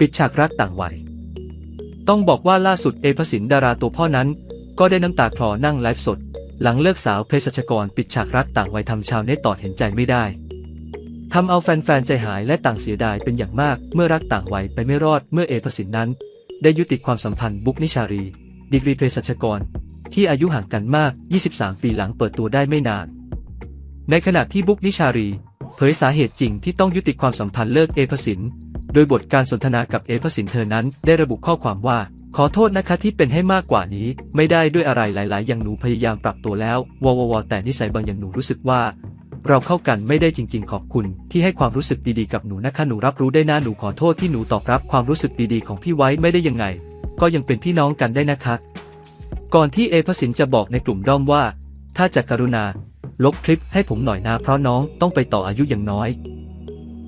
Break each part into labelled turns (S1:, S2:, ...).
S1: ปิดฉากรักต่างวัย ต้องบอกว่าล่าสุดเอพสินดาราตัวพ่อนั้น ก็ได้น้ำตาคลอนั่งไลฟ์สด หลังเลิกสาวเภสัชกรปิดฉากรักต่างวัยทำชาวเน็ตต่อเห็นใจไม่ได้ทำเอาแฟนๆใจหายและต่างเสียดายเป็นอย่างมาก เมื่อรักต่างวัยไปไม่รอดเมื่อเอพสินนั้น ได้ยุติความสัมพันธ์บุ๊กนิชารี ดีกรีเภสัชกร ที่อายุห่างกันมาก 23 ปีหลังเปิดตัวได้ไม่นาน ในขณะที่บุ๊กนิชารี เผยสาเหตุจริงที่ต้องยุติความสัมพันธ์เลิกเอพสิน โดยบทการสนทนากับเอพสินเธอนั้นได้ระบุข้อความว่า ขอโทษนะคะที่เป็นให้มากกว่านี้ ไม่ได้ด้วยอะไรหลาย ๆ อย่างหนูพยายามปรับตัวแล้ววววแต่นิสัยบางอย่างหนูรู้สึกว่า เราเข้ากันไม่ได้จริง ๆ ขอบคุณ ที่ให้ความรู้สึกดี ๆ กับหนูนะคะหนูรับรู้ได้นะหนูขอโทษที่หนูตอบรับความรู้สึกดี ๆ ของพี่ไว้ไม่ได้ยังไง ก็ยังเป็นพี่น้องกันได้นะคะ ก่อนที่เอพสินจะบอกในกลุ่มด้อมว่า ถ้าจะกรุณา ลบคลิปให้ผมหน่อยนะเพราะน้องต้องไปต่ออายุอย่างน้อย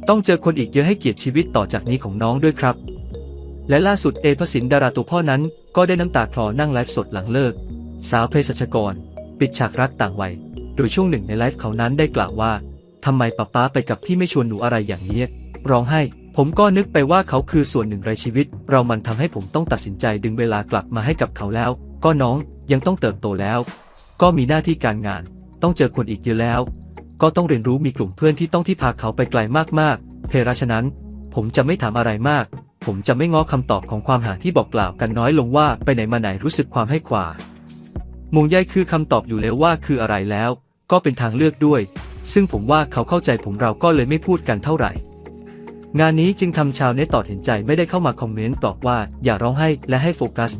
S1: ต้องเจอคนอีกเยอะให้เกียรติชีวิตต่อจากนี้ของน้องด้วยครับ และล่าสุดเอพสินดาราตัวพ่อนั้นก็ได้น้ำตาคลอนั่งไลฟ์สดหลังเลิก สาวเภสัชกร ปิดฉากรักต่างวัย โดยช่วงหนึ่งในไลฟ์เขานั้นได้กล่าวว่าทำไมป๊าป๊าไปกับพี่ไม่ชวนหนูอะไรอย่างนี้ร้องไห้ ผมก็นึกไปว่าเขาคือส่วนหนึ่งในชีวิต เรามันทำให้ผมต้องตัดสินใจดึงเวลากลับมาให้กับเขาแล้ว ก็น้องยังต้องเติบโตแล้ว ก็มีหน้าที่การงาน ต้องเจอคนอีกเยอะแล้ว ก็ต้องเรียนรู้มีกลุ่มเพื่อนที่ต้องที่พาเขาไปไกลมากๆเพราะฉะนั้น ผมจะไม่ถามอะไรมาก ผมจะไม่ง้อคำตอบของความหาที่บอกกล่าวกันน้อยลงว่าไปไหนมาไหนรู้สึกความให้ขวามุงใยคือคำตอบอยู่แล้วว่าคืออะไรแล้ว ก็เป็นทางเลือกด้วย ซึ่งผมว่าเขาเข้าใจผมเราก็เลยไม่พูดกันเท่าไหร่ งานนี้จึงทำชาวเน็ตต่อเห็นใจไม่ได้เข้ามาคอมเมนต์บอกว่าอย่าร้องไห้และให้โฟกัส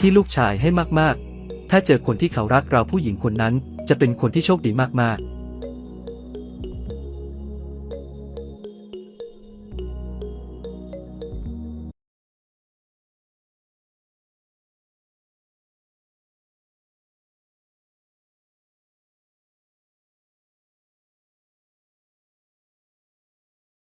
S1: ที่ลูกชายให้มากๆ ถ้าเจอคนที่เขารักเราผู้หญิงคนนั้น จะเป็นคนที่โชคดีมากๆ